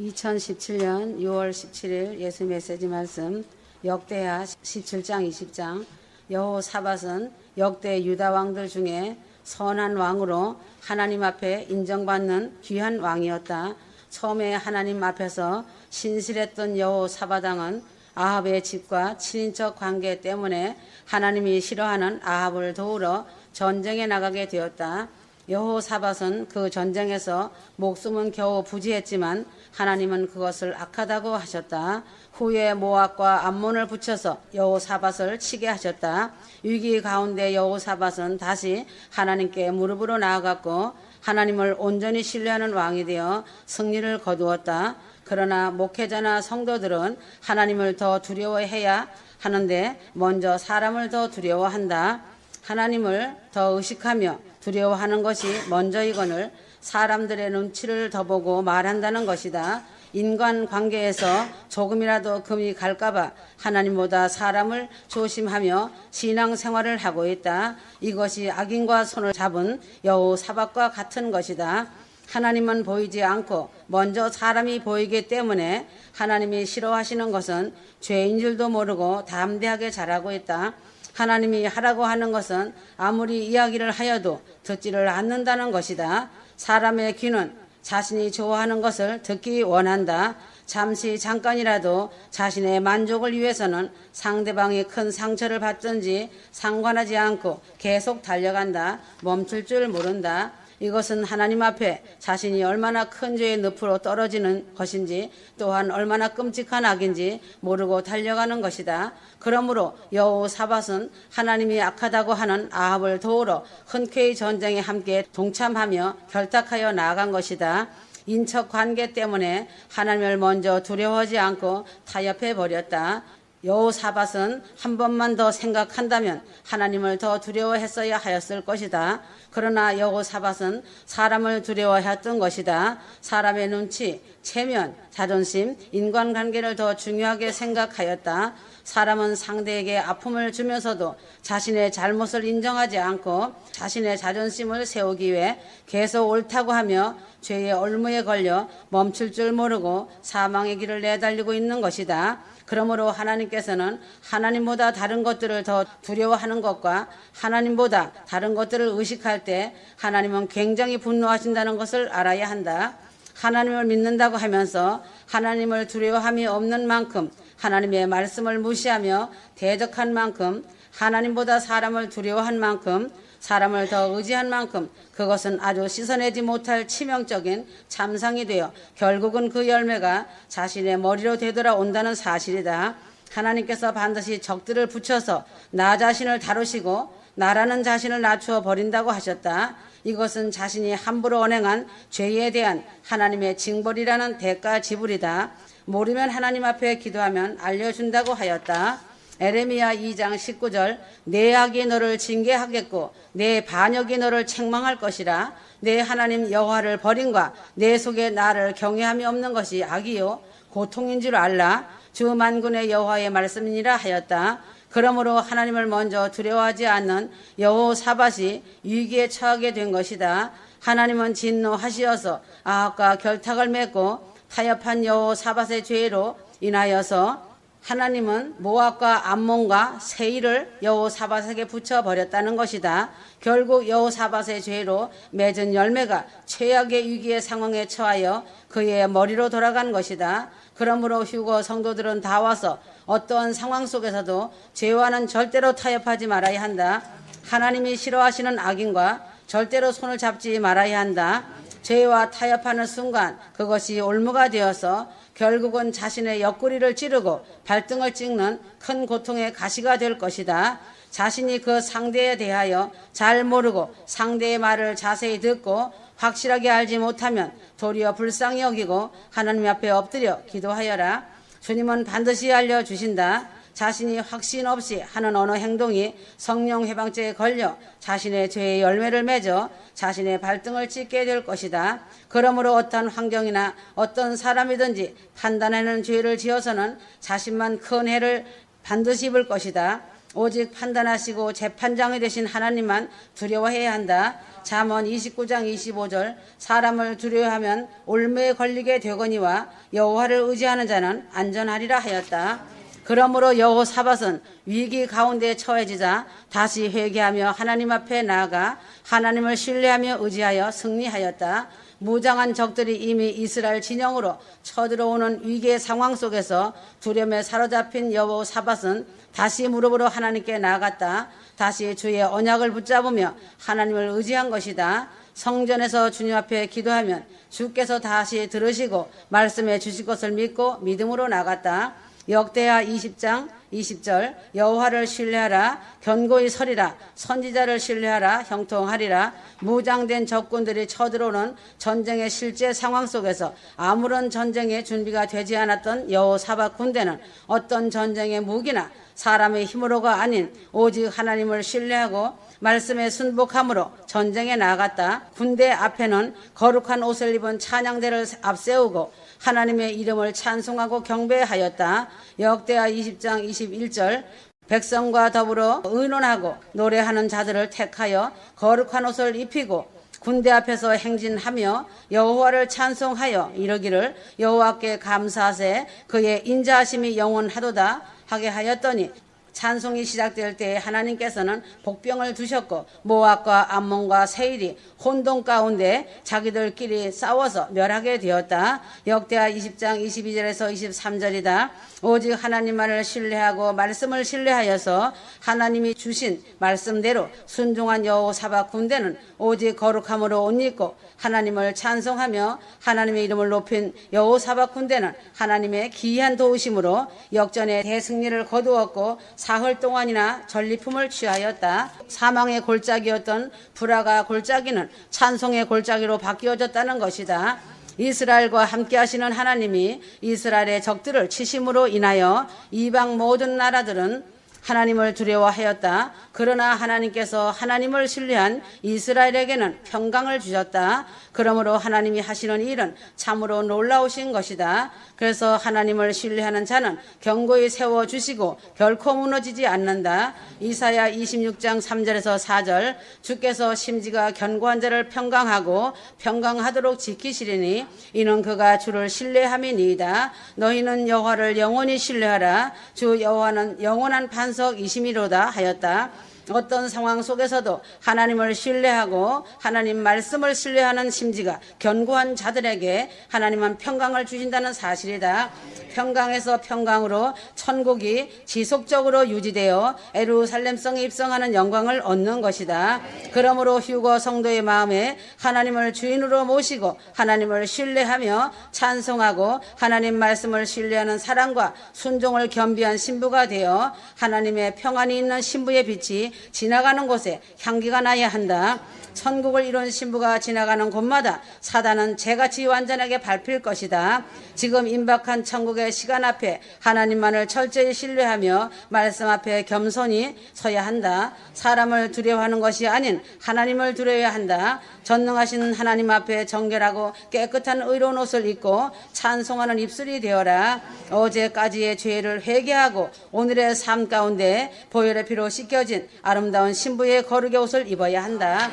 2017년 6월 17일 예수 메시지 말씀 역대하 17장 20장 여호 사밧은 역대 유다 왕들 중에 선한 왕으로 하나님 앞에 인정받는 귀한 왕이었다. 처음에 하나님 앞에서 신실했던 여호 사바당은 아합의 집과 친인척 관계 때문에 하나님이 싫어하는 아합을 도우러 전쟁에 나가게 되었다. 여호사밧은 그 전쟁에서 목숨은 겨우 부지했지만 하나님은 그것을 악하다고 하셨다. 후에 모압과 암몬을 붙여서 여호사밧을 치게 하셨다. 위기 가운데 여호사밧은 다시 하나님께 무릎으로 나아갔고 하나님을 온전히 신뢰하는 왕이 되어 승리를 거두었다. 그러나 목회자나 성도들은 하나님을 더 두려워해야 하는데 먼저 사람을 더 두려워한다. 하나님을 더 의식하며 두려워하는 것이 먼저이거늘 사람들의 눈치를 더 보고 말한다는 것이다. 인간 관계에서 조금이라도 금이 갈까봐 하나님보다 사람을 조심하며 신앙 생활을 하고 있다. 이것이 악인과 손을 잡은 여우 사박과 같은 것이다. 하나님은 보이지 않고 먼저 사람이 보이기 때문에 하나님이 싫어하시는 것은 죄인 줄도 모르고 담대하게 잘하고 있다. 하나님이 하라고 하는 것은 아무리 이야기를 하여도 듣지를 않는다는 것이다. 사람의 귀는 자신이 좋아하는 것을 듣기 원한다. 잠시 잠깐이라도 자신의 만족을 위해서는 상대방이 큰 상처를 받든지 상관하지 않고 계속 달려간다. 멈출 줄 모른다. 이것은 하나님 앞에 자신이 얼마나 큰 죄의 늪으로 떨어지는 것인지 또한 얼마나 끔찍한 악인지 모르고 달려가는 것이다. 그러므로 여호사밧은 하나님이 악하다고 하는 아합을 도우러 흔쾌히 전쟁에 함께 동참하며 결탁하여 나아간 것이다. 인척 관계 때문에 하나님을 먼저 두려워하지 않고 타협해 버렸다. 여호사밧은 한 번만 더 생각한다면 하나님을 더 두려워했어야 하였을 것이다. 그러나 여호사밧은 사람을 두려워했던 것이다. 사람의 눈치, 체면, 자존심, 인간관계를 더 중요하게 생각하였다. 사람은 상대에게 아픔을 주면서도 자신의 잘못을 인정하지 않고 자신의 자존심을 세우기 위해 계속 옳다고 하며 죄의 올무에 걸려 멈출 줄 모르고 사망의 길을 내달리고 있는 것이다. 그러므로 하나님께서는 하나님보다 다른 것들을 더 두려워하는 것과 하나님보다 다른 것들을 의식할 때 하나님은 굉장히 분노하신다는 것을 알아야 한다. 하나님을 믿는다고 하면서 하나님을 두려워함이 없는 만큼 하나님의 말씀을 무시하며 대적한 만큼 하나님보다 사람을 두려워한 만큼 사람을 더 의지한 만큼 그것은 아주 씻어내지 못할 치명적인 참상이 되어 결국은 그 열매가 자신의 머리로 되돌아온다는 사실이다. 하나님께서 반드시 적들을 붙여서 나 자신을 다루시고 나라는 자신을 낮추어 버린다고 하셨다. 이것은 자신이 함부로 언행한 죄에 대한 하나님의 징벌이라는 대가 지불이다. 모르면 하나님 앞에 기도하면 알려준다고 하였다. 에레미야 2장 19절 내 악이 너를 징계하겠고 내 반역이 너를 책망할 것이라 내 하나님 여호와를 버림과 내 속에 나를 경외함이 없는 것이 악이요 고통인 줄 알라 주 만군의 여호와의 말씀이니라 하였다. 그러므로 하나님을 먼저 두려워하지 않는 여호사밧이 위기에 처하게 된 것이다. 하나님은 진노하시어서 아합과 결탁을 맺고 타협한 여호 사밧의 죄로 인하여서 하나님은 모압과 암몬과 세일을 여호사밧에게 붙여 버렸다는 것이다. 결국 여호사밧의 죄로 맺은 열매가 최악의 위기의 상황에 처하여 그의 머리로 돌아간 것이다. 그러므로 휴거 성도들은 다 와서 어떠한 상황 속에서도 죄와는 절대로 타협하지 말아야 한다. 하나님이 싫어하시는 악인과 절대로 손을 잡지 말아야 한다. 죄와 타협하는 순간 그것이 올무가 되어서 결국은 자신의 옆구리를 찌르고 발등을 찍는 큰 고통의 가시가 될 것이다. 자신이 그 상대에 대하여 잘 모르고 상대의 말을 자세히 듣고 확실하게 알지 못하면 도리어 불쌍히 여기고 하나님 앞에 엎드려 기도하여라. 주님은 반드시 알려주신다. 자신이 확신 없이 하는 어느 행동이 성령 해방죄에 걸려 자신의 죄의 열매를 맺어 자신의 발등을 찢게 될 것이다. 그러므로 어떤 환경이나 어떤 사람이든지 판단하는 죄를 지어서는 자신만 큰 해를 반드시 입을 것이다. 오직 판단하시고 재판장이 되신 하나님만 두려워해야 한다. 잠언 29장 25절 사람을 두려워하면 올무에 걸리게 되거니와 여호와를 의지하는 자는 안전하리라 하였다. 그러므로 여호사밧은 위기 가운데 처해지자 다시 회개하며 하나님 앞에 나아가 하나님을 신뢰하며 의지하여 승리하였다. 무장한 적들이 이미 이스라엘 진영으로 쳐들어오는 위기의 상황 속에서 두려움에 사로잡힌 여호사밧은 다시 무릎으로 하나님께 나아갔다. 다시 주의 언약을 붙잡으며 하나님을 의지한 것이다. 성전에서 주님 앞에 기도하면 주께서 다시 들으시고 말씀해 주실 것을 믿고 믿음으로 나갔다. 역대하 20장 20절 여호와를 신뢰하라 견고히 서리라 선지자를 신뢰하라 형통하리라 무장된 적군들이 쳐들어오는 전쟁의 실제 상황 속에서 아무런 전쟁의 준비가 되지 않았던 여호사박 군대는 어떤 전쟁의 무기나 사람의 힘으로가 아닌 오직 하나님을 신뢰하고 말씀에 순복함으로 전쟁에 나아갔다. 군대 앞에는 거룩한 옷을 입은 찬양대를 앞세우고 하나님의 이름을 찬송하고 경배하였다. 역대하 20장 21절 백성과 더불어 의논하고 노래하는 자들을 택하여 거룩한 옷을 입히고 군대 앞에서 행진하며 여호와를 찬송하여 이르기를 여호와께 감사하세. 그의 인자하심이 영원하도다 하게 하였더니 찬송이 시작될 때 하나님께서는 복병을 두셨고 모압과 암몬과 세일이 혼돈 가운데 자기들끼리 싸워서 멸하게 되었다. 역대하 20장 22절에서 23절이다. 오직 하나님만을 신뢰하고 말씀을 신뢰하여서 하나님이 주신 말씀대로 순종한 여호사박 군대는 오직 거룩함으로 옷 입고 하나님을 찬송하며 하나님의 이름을 높인 여호사박 군대는 하나님의 기이한 도우심으로 역전의 대승리를 거두었고 사흘 동안이나 전리품을 취하였다. 사망의 골짜기였던 불화가 골짜기는 찬송의 골짜기로 바뀌어졌다는 것이다. 이스라엘과 함께 하시는 하나님이 이스라엘의 적들을 치심으로 인하여 이방 모든 나라들은 하나님을 두려워하였다. 그러나 하나님께서 하나님을 신뢰한 이스라엘에게는 평강을 주셨다. 그러므로 하나님이 하시는 일은 참으로 놀라우신 것이다. 그래서 하나님을 신뢰하는 자는 견고히 세워 주시고 결코 무너지지 않는다. 이사야 26장 3절에서 4절 주께서 심지가 견고한 자를 평강하고 평강하도록 지키시리니 이는 그가 주를 신뢰함이니이다. 너희는 여호와를 영원히 신뢰하라. 주 여호와는 영원한 반 석이심이로다 하였다. 어떤 상황 속에서도 하나님을 신뢰하고 하나님 말씀을 신뢰하는 심지가 견고한 자들에게 하나님은 평강을 주신다는 사실이다. 평강에서 평강으로 천국이 지속적으로 유지되어 에루살렘성에 입성하는 영광을 얻는 것이다. 그러므로 휴거 성도의 마음에 하나님을 주인으로 모시고 하나님을 신뢰하며 찬송하고 하나님 말씀을 신뢰하는 사랑과 순종을 겸비한 신부가 되어 하나님의 평안이 있는 신부의 빛이 지나가는 곳에 향기가 나야 한다. 천국을 이룬 신부가 지나가는 곳마다 사단은 재같이 완전하게 밟힐 것이다. 지금 임박한 천국의 시간 앞에 하나님만을 철저히 신뢰하며 말씀 앞에 겸손히 서야 한다. 사람을 두려워하는 것이 아닌 하나님을 두려워야 한다. 전능하신 하나님 앞에 정결하고 깨끗한 의로운 옷을 입고 찬송하는 입술이 되어라. 어제까지의 죄를 회개하고 오늘의 삶 가운데 보혈의 피로 씻겨진 아름다운 신부의 거룩의 옷을 입어야 한다.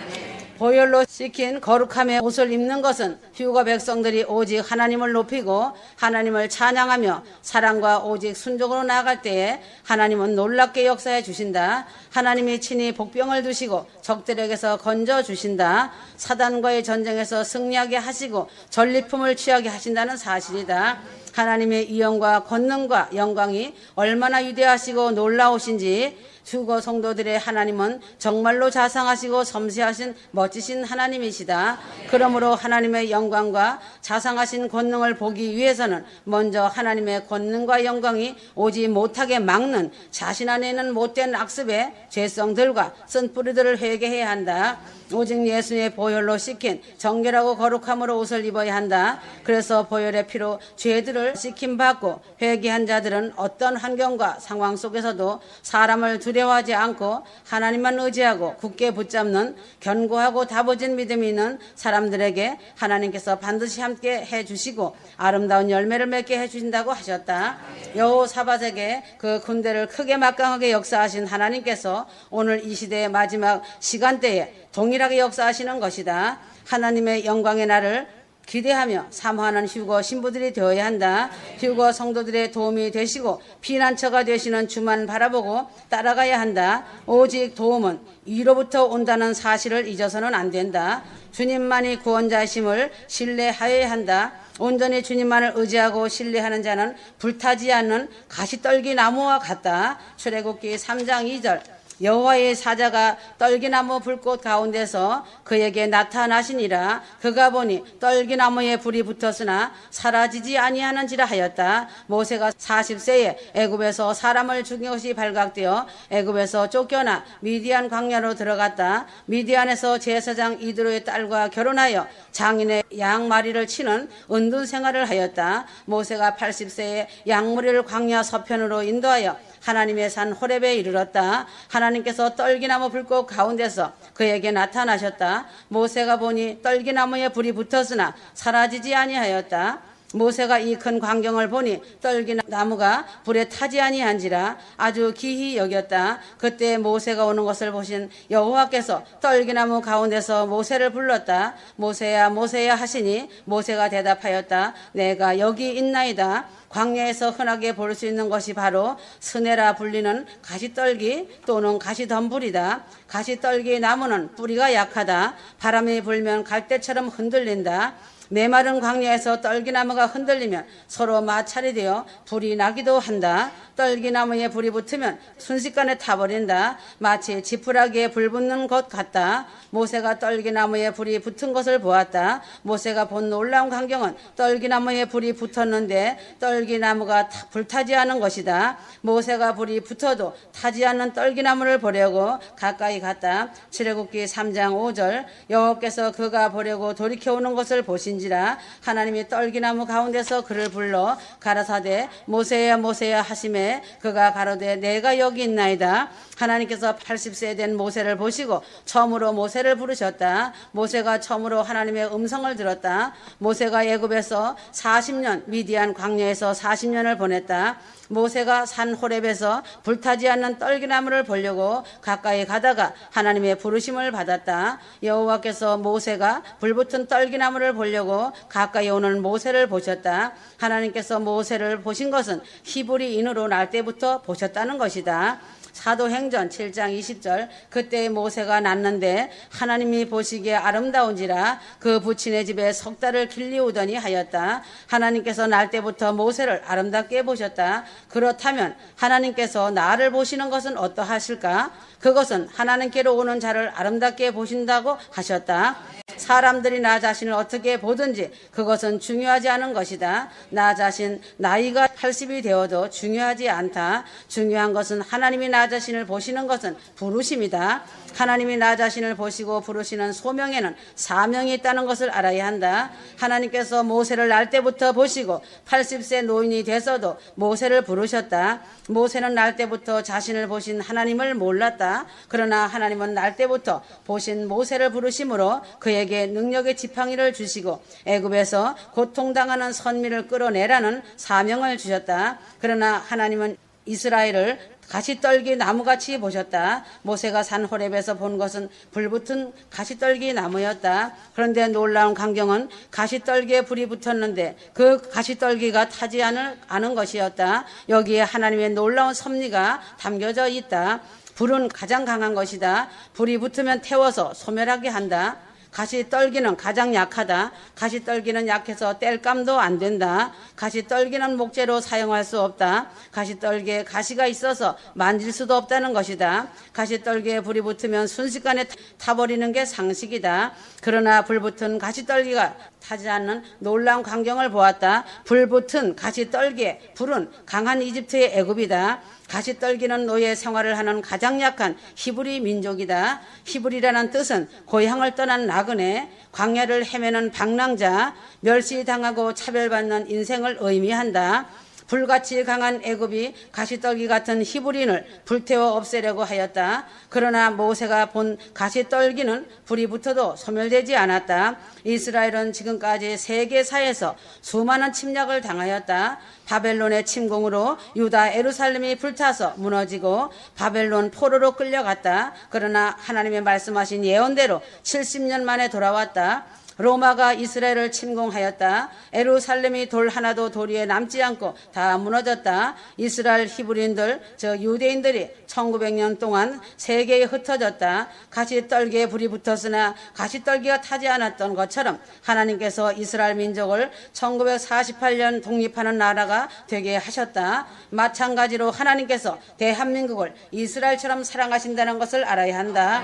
보혈로 씻긴 거룩함의 옷을 입는 것은 휴거 백성들이 오직 하나님을 높이고 하나님을 찬양하며 사랑과 오직 순종으로 나아갈 때에 하나님은 놀랍게 역사해 주신다. 하나님이 친히 복병을 두시고 적들에게서 건져 주신다. 사단과의 전쟁에서 승리하게 하시고 전리품을 취하게 하신다는 사실이다. 하나님의 위엄과 권능과 영광이 얼마나 위대하시고 놀라우신지 주거 성도들의 하나님은 정말로 자상하시고 섬세하신 멋 지신 하나님이시다. 그러므로 하나님의 영광과 자상하신 권능을 보기 위해서는 먼저 하나님의 권능과 영광이 오지 못하게 막는 자신 안에는 못된 악습의 죄성들과 쓴뿌리들을 회개해야 한다. 오직 예수의 보혈로 씻긴 정결하고 거룩함으로 옷을 입어야 한다. 그래서 보혈의 피로 죄들을 씻김 받고 회개한 자들은 어떤 환경과 상황 속에서도 사람을 두려 두려워하지 않고 하나님만 의지하고 굳게 붙잡는 견고하고 다부진 믿음이 있는 사람들에게 하나님께서 반드시 함께 해 주시고 아름다운 열매를 맺게 해 주신다고 하셨다. 여호사밧에게 그 군대를 크게 막강하게 역사하신 하나님께서 오늘 이 시대의 마지막 시간대에 동일하게 역사하시는 것이다. 하나님의 영광의 날을 기대하며 사모하는 휴거 신부들이 되어야 한다. 휴거 성도들의 도움이 되시고 피난처가 되시는 주만 바라보고 따라가야 한다. 오직 도움은 위로부터 온다는 사실을 잊어서는 안 된다. 주님만이 구원자심을 신뢰하여야 한다. 온전히 주님만을 의지하고 신뢰하는 자는 불타지 않는 가시떨기 나무와 같다. 출애굽기 3장 2절 여호와의 사자가 떨기나무 불꽃 가운데서 그에게 나타나시니라. 그가 보니 떨기나무에 불이 붙었으나 사라지지 아니하는지라 하였다. 모세가 40세에 애굽에서 사람을 죽인 것이 발각되어 애굽에서 쫓겨나 미디안 광야로 들어갔다. 미디안에서 제사장 이드로의 딸과 결혼하여 장인의 양마리를 치는 은둔 생활을 하였다. 모세가 80세에 양무리를 광야 서편으로 인도하여 하나님의 산 호렙에 이르렀다. 하나님께서 떨기나무 불꽃 가운데서 그에게 나타나셨다. 모세가 보니 떨기나무에 불이 붙었으나 사라지지 아니하였다. 모세가 이 큰 광경을 보니 떨기 나무가 불에 타지 아니한지라 아주 기히 여겼다. 그때 모세가 오는 것을 보신 여호와께서 떨기 나무 가운데서 모세를 불렀다. 모세야 모세야 하시니 모세가 대답하였다. 내가 여기 있나이다. 광야에서 흔하게 볼 수 있는 것이 바로 스네라 불리는 가시떨기 또는 가시덤불이다. 가시떨기 나무는 뿌리가 약하다. 바람이 불면 갈대처럼 흔들린다. 메마른 광야에서 떨기나무가 흔들리면 서로 마찰이 되어 불이 나기도 한다. 떨기나무에 불이 붙으면 순식간에 타버린다. 마치 지푸라기에 불 붙는 것 같다. 모세가 떨기나무에 불이 붙은 것을 보았다. 모세가 본 놀라운 광경은 떨기나무에 불이 붙었는데 떨기나무가 타- 불타지 않은 것이다. 모세가 불이 붙어도 타지 않는 떨기나무를 보려고 가까이 갔다. 출애굽기 3장 5절 여호와께서 그가 보려고 돌이켜 오는 것을 보신지라 하나님이 떨기나무 가운데서 그를 불러 가라사대 모세야 모세야 하심 에 그가 가로되 내가 여기 있나이다. 하나님께서 80세 된 모세를 보시고 처음으로 모세를 부르셨다. 모세가 처음으로 하나님의 음성을 들었다. 모세가 애굽에서 40년 미디안 광야에서 40년을 보냈다. 모세가 산 호렙에서 불타지 않는 떨기나무를 보려고 가까이 가다가 하나님의 부르심을 받았다. 여호와께서 모세가 불붙은 떨기나무를 보려고 가까이 오는 모세를 보셨다. 하나님께서 모세를 보신 것은 히브리 인으로 날 때부터 보셨다는 것이다. 사도행전 7장 20절 그때 모세가 났는데 하나님이 보시기에 아름다운지라 그 부친의 집에 석 달을 길리우더니 하였다. 하나님께서 날 때부터 모세를 아름답게 보셨다. 그렇다면 하나님께서 나를 보시는 것은 어떠하실까? 그것은 하나님께로 오는 자를 아름답게 보신다고 하셨다. 사람들이 나 자신을 어떻게 보든지 그것은 중요하지 않은 것이다. 나 자신 나이가 80이 되어도 중요하지 않다. 중요한 것은 하나님이 나 자신을 보시는 것은 부르심이다. 하나님이 나 자신을 보시고 부르시는 소명에는 사명이 있다는 것을 알아야 한다. 하나님께서 모세를 날 때부터 보시고 80세 노인이 돼서도 모세를 부르셨다. 모세는 날 때부터 자신을 보신 하나님을 몰랐다. 그러나 하나님은 날 때부터 보신 모세를 부르심으로 그에게 능력의 지팡이를 주시고 애굽에서 고통당하는 선미를 끌어내라는 사명을 주셨다. 그러나 하나님은 이스라엘을 가시떨기 나무같이 보셨다. 모세가 산 호렙에서 본 것은 불붙은 가시떨기 나무였다. 그런데 놀라운 광경은 가시떨기에 불이 붙었는데 그 가시떨기가 타지 않을, 않은 것이었다. 여기에 하나님의 놀라운 섭리가 담겨져 있다. 불은 가장 강한 것이다. 불이 붙으면 태워서 소멸하게 한다. 가시 떨기는 가장 약하다. 가시 떨기는 약해서 뗄감도 안 된다. 가시 떨기는 목재로 사용할 수 없다. 가시 떨기에 가시가 있어서 만질 수도 없다는 것이다. 가시 떨기에 불이 붙으면 순식간에 타버리는 게 상식이다. 그러나 불 붙은 가시 떨기가 타지 않는 놀라운 광경을 보았다. 불 붙은 가시 떨기에 불은 강한 이집트의 애굽이다. 가시 떨기는 노예 생활을 하는 가장 약한 히브리 민족이다. 히브리라는 뜻은 고향을 떠난 나그네, 광야를 헤매는 방랑자, 멸시당하고 차별받는 인생을 의미한다. 불같이 강한 애굽이 가시떨기 같은 히브린을 불태워 없애려고 하였다. 그러나 모세가 본 가시떨기는 불이 붙어도 소멸되지 않았다. 이스라엘은 지금까지 세계사에서 수많은 침략을 당하였다. 바벨론의 침공으로 유다 에루살렘이 불타서 무너지고 바벨론 포로로 끌려갔다. 그러나 하나님의 말씀하신 예언대로 70년 만에 돌아왔다. 로마가 이스라엘을 침공하였다. 에루살렘이 돌 하나도 도리에 남지 않고 다 무너졌다. 이스라엘 히브리인들, 저 유대인들이 1900년 동안 세계에 흩어졌다. 가시떨기에 불이 붙었으나 가시떨기가 타지 않았던 것처럼 하나님께서 이스라엘 민족을 1948년 독립하는 나라가 되게 하셨다. 마찬가지로 하나님께서 대한민국을 이스라엘처럼 사랑하신다는 것을 알아야 한다.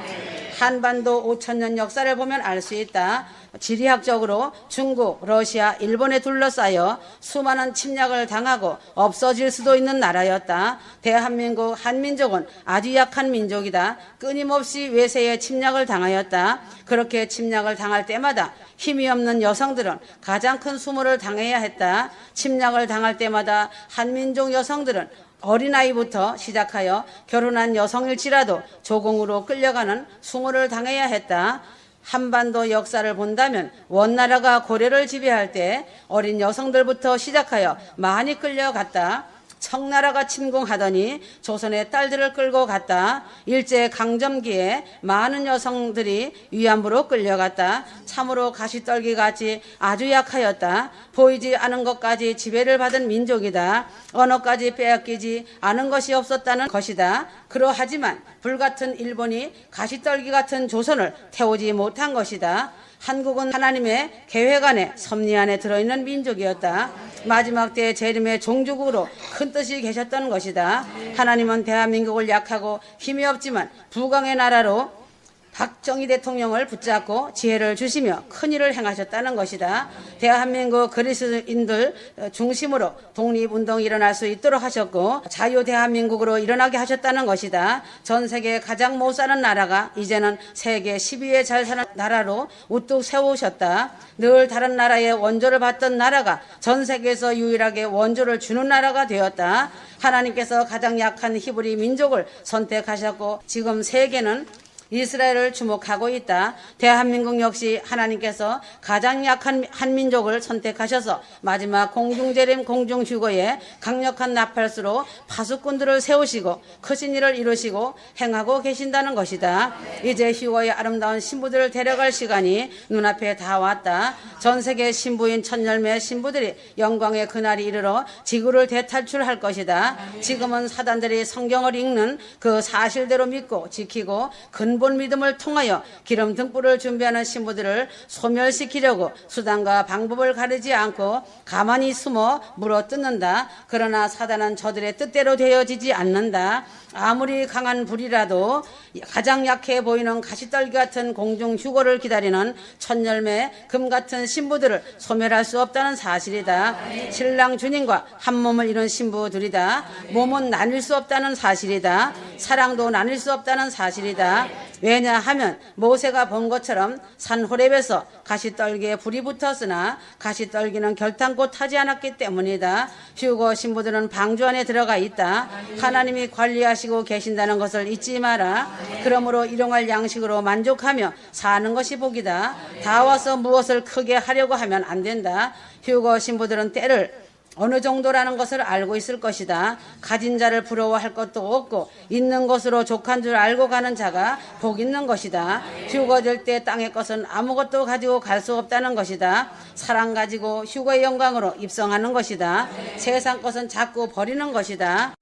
한반도 5천년 역사를 보면 알 수 있다. 지리학적으로 중국, 러시아, 일본에 둘러싸여 수많은 침략을 당하고 없어질 수도 있는 나라였다. 대한민국 한민족은 아주 약한 민족이다. 끊임없이 외세에 침략을 당하였다. 그렇게 침략을 당할 때마다 힘이 없는 여성들은 가장 큰 수모를 당해야 했다. 침략을 당할 때마다 한민족 여성들은 어린아이부터 시작하여 결혼한 여성일지라도 조공으로 끌려가는 수모를 당해야 했다. 한반도 역사를 본다면 원나라가 고려를 지배할 때 어린 여성들부터 시작하여 많이 끌려갔다. 청나라가 침공하더니 조선의 딸들을 끌고 갔다. 일제 강점기에 많은 여성들이 위안부로 끌려갔다. 참으로 가시떨기 같이 아주 약하였다. 보이지 않은 것까지 지배를 받은 민족이다. 언어까지 빼앗기지 않은 것이 없었다는 것이다. 그러하지만 불같은 일본이 가시떨기 같은 조선을 태우지 못한 것이다. 한국은 하나님의 계획 안에 섭리 안에 들어있는 민족이었다. 마지막 때의 재림의 종주국으로 큰 뜻이 계셨던 것이다. 하나님은 대한민국을 약하고 힘이 없지만 부강의 나라로 박정희 대통령을 붙잡고 지혜를 주시며 큰 일을 행하셨다는 것이다. 대한민국 그리스인들 중심으로 독립운동이 일어날 수 있도록 하셨고 자유 대한민국으로 일어나게 하셨다는 것이다. 전 세계 가장 못 사는 나라가 이제는 세계 10위에 잘 사는 나라로 우뚝 세우셨다. 늘 다른 나라의 원조를 받던 나라가 전 세계에서 유일하게 원조를 주는 나라가 되었다. 하나님께서 가장 약한 히브리 민족을 선택하셨고 지금 세계는 이스라엘을 주목하고 있다. 대한민국 역시 하나님께서 가장 약한 한민족을 선택하셔서 마지막 공중재림 공중휴거에 강력한 나팔수로 파수꾼들을 세우시고 크신 일을 이루시고 행하고 계신다는 것이다. 이제 휴거의 아름다운 신부들을 데려갈 시간이 눈앞에 다 왔다. 전 세계 신부인 천열매 신부들이 영광의 그날이 이르러 지구를 대탈출할 것이다. 지금은 사단들이 성경을 읽는 그 사실대로 믿고 지키고 근 근본 믿음을 통하여 기름 등불을 준비하는 신부들을 소멸시키려고 수단과 방법을 가리지 않고 가만히 숨어 물어 뜯는다. 그러나 사단은 저들의 뜻대로 되어지지 않는다. 아무리 강한 불이라도 가장 약해 보이는 가시떨기 같은 공중 휴거를 기다리는 천열매 금 같은 신부들을 소멸할 수 없다는 사실이다. 신랑 주님과 한 몸을 이룬 신부들이다. 몸은 나뉠 수 없다는 사실이다. 사랑도 나눌 수 없다는 사실이다. 왜냐하면 모세가 본 것처럼 산 호렙에서 가시떨기에 불이 붙었으나 가시떨기는 결탄코 타지 않았기 때문이다. 휴거 신부들은 방주 안에 들어가 있다. 하나님이 관리하시고 계신다는 것을 잊지 마라. 그러므로 일용할 양식으로 만족하며 사는 것이 복이다. 다 와서 무엇을 크게 하려고 하면 안 된다. 휴거 신부들은 때를 어느 정도라는 것을 알고 있을 것이다. 가진 자를 부러워할 것도 없고 있는 것으로 족한 줄 알고 가는 자가 복 있는 것이다. 휴거될 때 땅의 것은 아무것도 가지고 갈 수 없다는 것이다. 사랑 가지고 휴거의 영광으로 입성하는 것이다. 세상 것은 자꾸 버리는 것이다.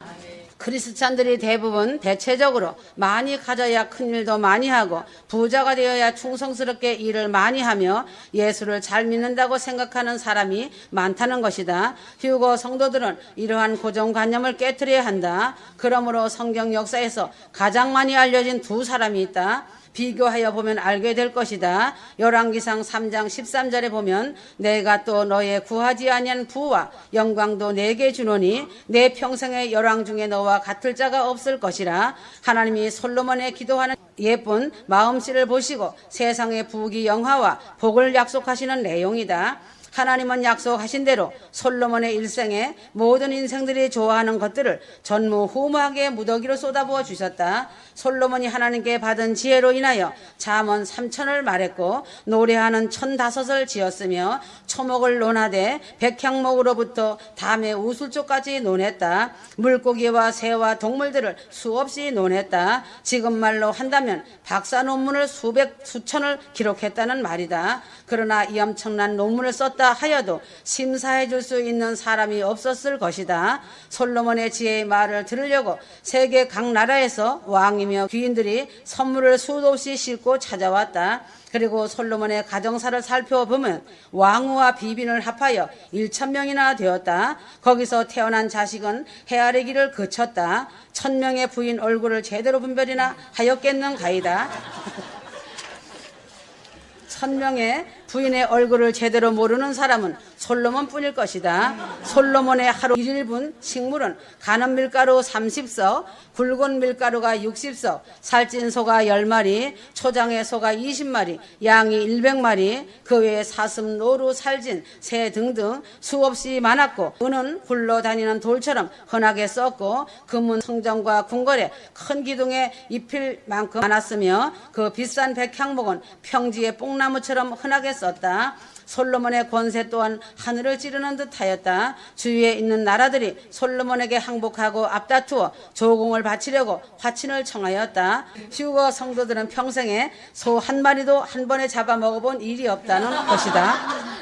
크리스찬들이 대부분 대체적으로 많이 가져야 큰 일도 많이 하고 부자가 되어야 충성스럽게 일을 많이 하며 예수를 잘 믿는다고 생각하는 사람이 많다는 것이다. 휴고 성도들은 이러한 고정관념을 깨뜨려야 한다. 그러므로 성경 역사에서 가장 많이 알려진 두 사람이 있다. 비교하여 보면 알게 될 것이다. 열왕기상 3장 13절에 보면 내가 또 너의 구하지 아니한 부와 영광도 내게 주노니 내 평생의 열왕 중에 너와 같을 자가 없을 것이라. 하나님이 솔로몬의 기도하는 예쁜 마음씨를 보시고 세상의 부귀 영화와 복을 약속하시는 내용이다. 하나님은 약속하신 대로 솔로몬의 일생에 모든 인생들이 좋아하는 것들을 전무후무하게 무더기로 쏟아부어 주셨다. 솔로몬이 하나님께 받은 지혜로 인하여 잠언 삼천을 말했고 노래하는 천다섯을 지었으며 초목을 논하되 백향목으로부터 담의 우술조까지 논했다. 물고기와 새와 동물들을 수없이 논했다. 지금 말로 한다면 박사 논문을 수백 수천을 기록했다는 말이다. 그러나 이 엄청난 논문을 썼다 하여도 심사해 줄 수 있는 사람이 없었을 것이다. 솔로몬의 지혜의 말을 들으려고 세계 각 나라에서 왕이며 귀인들이 선물을 수도 없이 싣고 찾아왔다. 그리고 솔로몬의 가정사를 살펴보면 왕후와 비빈을 합하여 1천 명이나 되었다. 거기서 태어난 자식은 헤아리 길을 거쳤다. 천 명의 부인 얼굴을 제대로 분별이나 하였겠는가이다. 천 명의 부인의 얼굴을 제대로 모르는 사람은 솔로몬 뿐일 것이다. 솔로몬의 하루 1일분 식물은 가는 밀가루 30석, 굵은 밀가루가 60석, 살찐 소가 10마리, 초장의 소가 20마리, 양이 100마리, 그 외에 사슴, 노루, 살진, 새 등등 수없이 많았고 은은 굴러다니는 돌처럼 흔하게 썼고 금은 성전과 궁궐에 큰 기둥에 입힐 만큼 많았으며 그 비싼 백향목은 평지의 뽕나무처럼 흔하게 썼다. 솔로몬의 권세 또한 하늘을 찌르는 듯하였다. 주위에 있는 나라들이 솔로몬에게 항복하고 앞다투어 조공을 바치려고 화친을 청하였다. 휴거 성도들은 평생에 소 한 마리도 한 번에 잡아 먹어본 일이 없다는 것이다.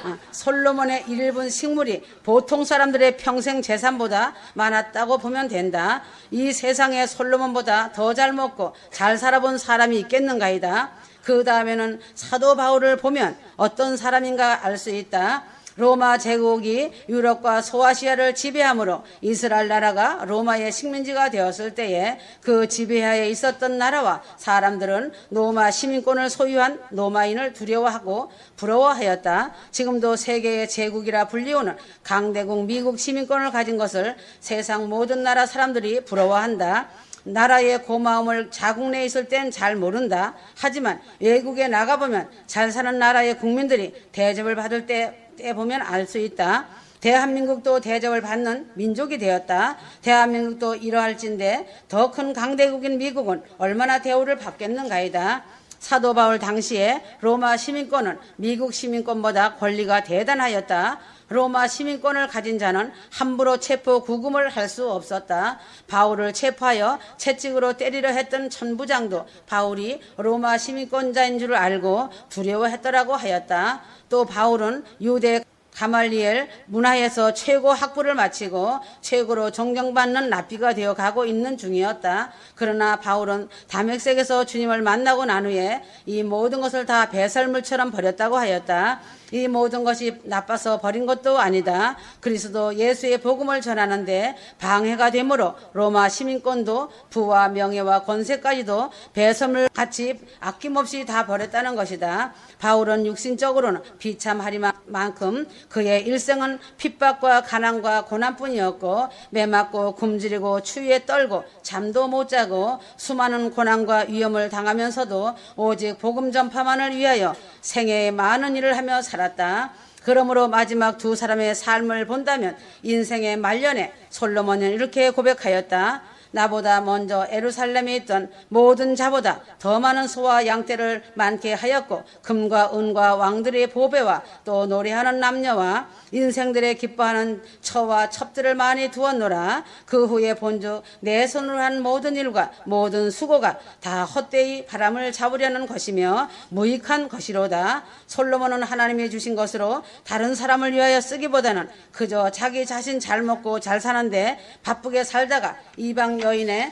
어, 솔로몬의 일일분 식물이 보통 사람들의 평생 재산보다 많았다고 보면 된다. 이 세상에 솔로몬보다 더 잘 먹고 잘 살아본 사람이 있겠는가이다. 그 다음에는 사도 바울을 보면 어떤 사람인가 알 수 있다. 로마 제국이 유럽과 소아시아를 지배함으로 이스라엘 나라가 로마의 식민지가 되었을 때에 그 지배하에 있었던 나라와 사람들은 로마 시민권을 소유한 로마인을 두려워하고 부러워하였다. 지금도 세계의 제국이라 불리우는 강대국 미국 시민권을 가진 것을 세상 모든 나라 사람들이 부러워한다. 나라의 고마움을 자국 내에 있을 땐 잘 모른다. 하지만 외국에 나가보면 잘 사는 나라의 국민들이 대접을 받을 때, 때 보면 알 수 있다. 대한민국도 대접을 받는 민족이 되었다. 대한민국도 이러할진데 더 큰 강대국인 미국은 얼마나 대우를 받겠는가이다. 사도 바울 당시에 로마 시민권은 미국 시민권보다 권리가 대단하였다. 로마 시민권을 가진 자는 함부로 체포 구금을 할 수 없었다. 바울을 체포하여 채찍으로 때리려 했던 천부장도 바울이 로마 시민권자인 줄 알고 두려워했더라고 하였다. 또 바울은 유대 가말리엘 문화에서 최고 학부를 마치고 최고로 존경받는 랍비가 되어 가고 있는 중이었다. 그러나 바울은 담액색에서 주님을 만나고 난 후에 이 모든 것을 다 배설물처럼 버렸다고 하였다. 이 모든 것이 나빠서 버린 것도 아니다. 그리스도 예수의 복음을 전하는데 방해가 되므로 로마 시민권도 부와 명예와 권세까지도 배설물 같이 아낌없이 다 버렸다는 것이다. 바울은 육신적으로는 비참하리만큼 그의 일생은 핍박과 가난과 고난뿐이었고 매맞고 굶주리고 추위에 떨고 잠도 못 자고 수많은 고난과 위험을 당하면서도 오직 복음 전파만을 위하여 생애의 많은 일을 하며 살 았다. 그러므로 마지막 두 사람의 삶을 본다면 인생의 말년에 솔로몬은 이렇게 고백하였다. 나보다 먼저 에루살렘에 있던 모든 자보다 더 많은 소와 양떼를 많게 하였고 금과 은과 왕들의 보배와 또 노래하는 남녀와 인생들의 기뻐하는 처와 첩들을 많이 두었노라. 그 후에 본주 내 손으로 한 모든 일과 모든 수고가 다 헛되이 바람을 잡으려는 것이며 무익한 것이로다. 솔로몬은 하나님이 주신 것으로 다른 사람을 위하여 쓰기보다는 그저 자기 자신 잘 먹고 잘 사는데 바쁘게 살다가 이방 여인의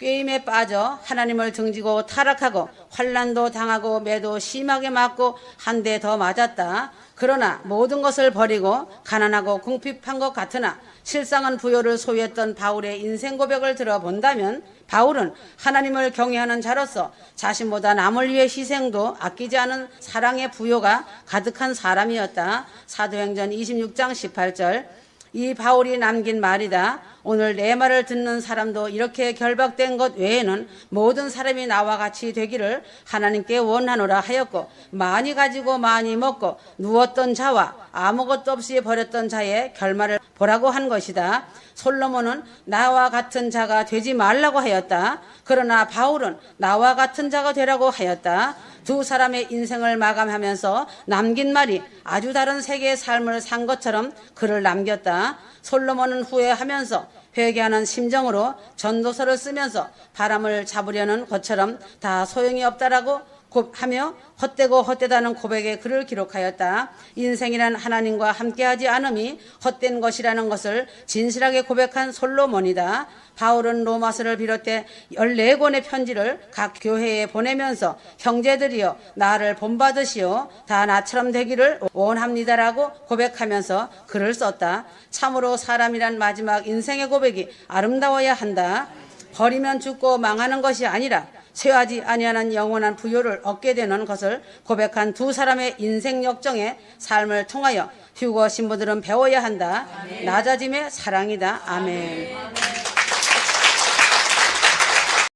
꾀임에 빠져 하나님을 등지고 타락하고 환란도 당하고 매도 심하게 맞고 한 대 더 맞았다. 그러나 모든 것을 버리고 가난하고 궁핍한 것 같으나 실상은 부요를 소유했던 바울의 인생 고백을 들어본다면 바울은 하나님을 경외하는 자로서 자신보다 남을 위해 희생도 아끼지 않은 사랑의 부요가 가득한 사람이었다. 사도행전 26장 18절 이 바울이 남긴 말이다. 오늘 내 말을 듣는 사람도 이렇게 결박된 것 외에는 모든 사람이 나와 같이 되기를 하나님께 원하노라 하였고 많이 가지고 많이 먹고 누웠던 자와 아무것도 없이 버렸던 자의 결말을 보라고 한 것이다. 솔로몬은 나와 같은 자가 되지 말라고 하였다. 그러나 바울은 나와 같은 자가 되라고 하였다. 두 사람의 인생을 마감하면서 남긴 말이 아주 다른 세계의 삶을 산 것처럼 글을 남겼다. 솔로몬은 후회하면서 회개하는 심정으로 전도서를 쓰면서 바람을 잡으려는 것처럼 다 소용이 없다라고 고- 하며 헛되고 헛되다는 고백의 글을 기록하였다. 인생이란 하나님과 함께하지 않음이 헛된 것이라는 것을 진실하게 고백한 솔로몬이다. 바울은 로마서를 비롯해 14권의 편지를 각 교회에 보내면서 형제들이여 나를 본받으시오 다 나처럼 되기를 원합니다라고 고백하면서 글을 썼다. 참으로 사람이란 마지막 인생의 고백이 아름다워야 한다. 버리면 죽고 망하는 것이 아니라 쇠하지 아니하는 영원한 부요를 얻게 되는 것을 고백한 두 사람의 인생 역정의 삶을 통하여 휴거 신부들은 배워야 한다. 낮아짐의 사랑이다. 아멘.